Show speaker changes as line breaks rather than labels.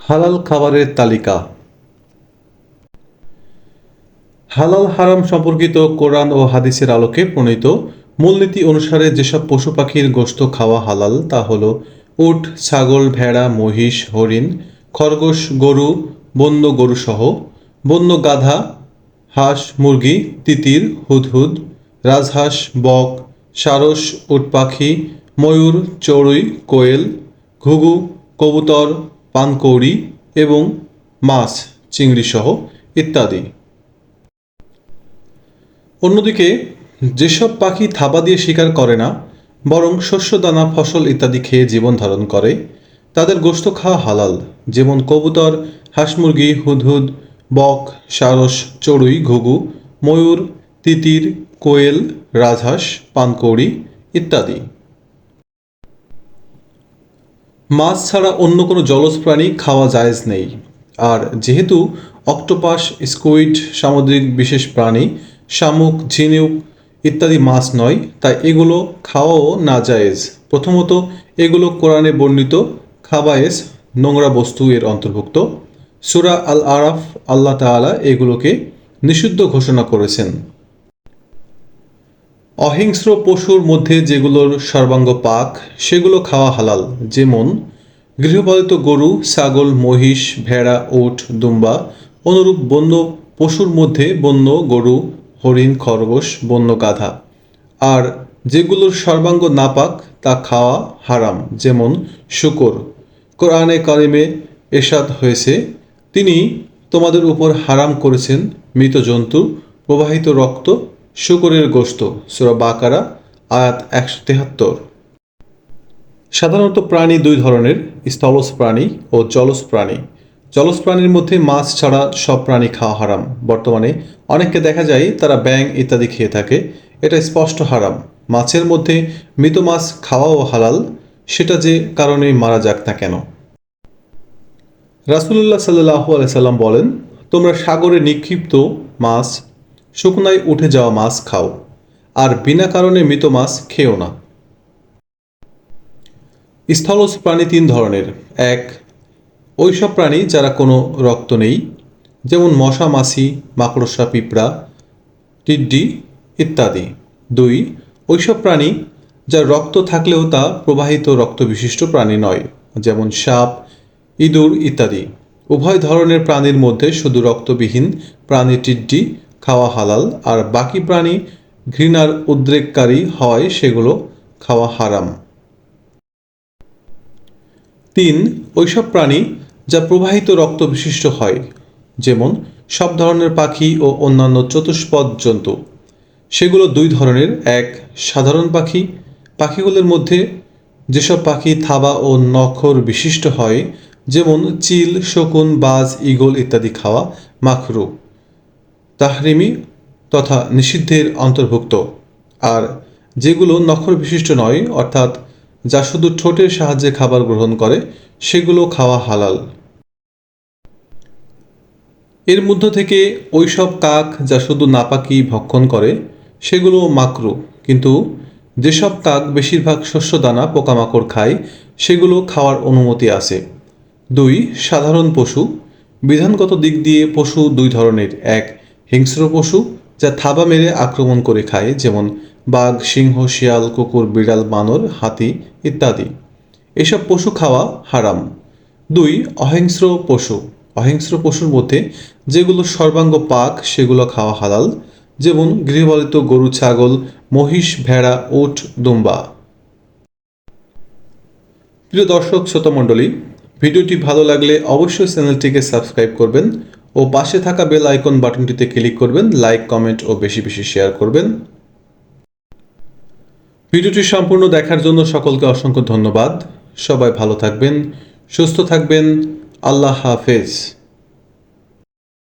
হালাল খাবারের তালিকা। হালাল হারাম সম্পর্কিত কোরআন ও হাদিসের আলোকে প্রণীত মূলনীতি অনুসারে যেসব পশু পাখির গোশত খাওয়া হালাল, তা হল উট, ছাগল, ভেড়া, মহিষ, হরিণ, খরগোশ, গরু, বন্য গরুসহ বন্য গাধা, হাঁস, মুরগি, তিতির, হুদহুদ, রাজহাঁস, বক, সারস উট পাখি ময়ূর, চড়ুই, কোয়েল, ঘুঘু, কবুতর পানকৌড়ি এবং মাছ, চিংড়িসহ ইত্যাদি। অন্যদিকে, যেসব পাখি থাবা দিয়ে শিকার করে না, বরং শস্য দানা ফসল ইত্যাদি খেয়ে জীবন ধারণ করে, তাদের গোশত খাওয়া হালাল, যেমন কবুতর, হাঁস মুরগি, হুদহুদ, বক, সারস, চড়ুই, ঘুঘু, ময়ূর, তিতির, কোয়েল, রাজহাঁস, পানকৌড়ি ইত্যাদি। মাছ ছাড়া অন্য কোনো জলজ প্রাণী খাওয়া জায়েজ নেই। আর যেহেতু অক্টোপাস, স্কুইড, সামুদ্রিক বিশেষ প্রাণী, শামুক, ঝিনুক ইত্যাদি মাছ নয়, তাই এগুলো খাওয়াও না জায়েজ। প্রথমত, এগুলো কোরআনে বর্ণিত খাবায়েস, নোংরা বস্তু এর অন্তর্ভুক্ত। সুরা আল আরাফ আল্লাহ তাআলা এগুলোকে নিষিদ্ধ ঘোষণা করেছেন। অহিংস্র পশুর মধ্যে যেগুলোর সর্বাঙ্গ পাক, সেগুলো খাওয়া হালাল। যেমন গৃহপালিত গরু, ছাগল, মহিষ, ভেড়া ওট দুম্বা, অনুরূপ বন্য পশুর মধ্যে বন্য গরু, হরিণ, খরগোশ, বন্য গাধা। আর যেগুলোর সর্বাঙ্গ নাপাক, তা খাওয়া হারাম। যেমন শুকর। কোরআনে কারিমে এরশাদ হয়েছে, তিনি তোমাদের উপর হারাম করেছেন মৃত জন্তু, প্রবাহিত রক্ত শুকরের গোশত, সুরা বাকারা, আয়াত একশো তেহাত্তর। সাধারণত প্রাণী দুই ধরনের, স্থলজ প্রাণী ও জলজ প্রাণী। জলজ প্রাণীর মধ্যে মাছ ছাড়া সব প্রাণী খাওয়া হারাম। বর্তমানে অনেককে দেখা যায় তারা ব্যাং ইত্যাদি খেয়ে থাকে। এটা স্পষ্ট হারাম। মাছের মধ্যে মৃত মাছ খাওয়াও হালাল, সেটা যে কারণে মারা যাক না কেন। রাসুলুল্লাহ সাল্লাহ আলাইসাল্লাম বলেন, তোমরা সাগরে নিক্ষিপ্ত মাছ শুকনায় উঠে যাওয়া মাছ খাও, আর বিনা কারণে মৃত মাছ খেও না। স্থলজ প্রাণী তিন ধরনের। এক ওইসব প্রাণী যারা কোনো রক্ত নেই, যেমন মশা, মাছি, মাকড়সা, পিঁপড়া, টিড্ডি ইত্যাদি। দুই ওইসব প্রাণী যার রক্ত থাকলেও তা প্রবাহিত রক্ত বিশিষ্ট প্রাণী নয়, যেমন সাপ, ইঁদুর ইত্যাদি। উভয় ধরনের প্রাণীর মধ্যে শুধু রক্তবিহীন প্রাণী টিড্ডি খাওয়া হালাল, আর বাকি প্রাণী ঘৃণার উদ্রেককারী হওয়ায় সেগুলো খাওয়া হারাম। তিন, ওইসব প্রাণী যা প্রবাহিত রক্ত বিশিষ্ট হয়, যেমন সব ধরনের পাখি ও অন্যান্য চতুষ্পদ জন্তু। সেগুলো দুই ধরনের, এক সাধারণ পাখি, পাখিগুলোর মধ্যে যেসব পাখি থাবা ও নখর বিশিষ্ট হয়, যেমন চিল, শকুন, বাজ, ঈগল ইত্যাদি খাওয়া মাখরু। তাহরিমি তথা নিষিদ্ধের অন্তর্ভুক্ত। আর যেগুলো নখর বিশিষ্ট নয়, অর্থাৎ যা শুধু ঠোঁটের সাহায্যে খাবার গ্রহণ করে, সেগুলো খাওয়া হালাল। এর মধ্য থেকে ওইসব কাক যা শুধু নাপাকি ভক্ষণ করে, সেগুলো মাকরু। কিন্তু যেসব কাক বেশিরভাগ শস্যদানা, পোকামাকড় খায়, সেগুলো খাওয়ার অনুমতি আছে। দুই, সাধারণ পশু। বিধানগত দিক দিয়ে পশু দুই ধরনের। এক হিংস্র পশু যা থাবা মেরে আক্রমণ করে খায়, যেমন বাঘ, সিংহ, শিয়াল, কুকুর, বিড়াল, বানর, হাতি ইত্যাদি। এসব পশু খাওয়া হারাম। দুই, অহিংস্র পশু। অহিংস্র পশুর মধ্যে যেগুলো সর্বাঙ্গ পাক, সেগুলো খাওয়া হালাল, যেমন গৃহপালিত গরু, ছাগল, মহিষ, ভেড়া ওট দুম্বা। প্রিয় দর্শক, শ্রোতামণ্ডলী, ভিডিওটি ভালো লাগলে অবশ্যই চ্যানেলটিকে সাবস্ক্রাইব করবেন। ও পাশে থাকা বেল আইকন বাটনটিতে ক্লিক করবেন, লাইক, কমেন্ট ও বেশি বেশি শেয়ার করবেন। ভিডিওটি সম্পূর্ণ দেখার জন্য সকলকে অসংখ্য ধন্যবাদ। সবাই ভালো থাকবেন, সুস্থ থাকবেন। আল্লাহ হাফেজ।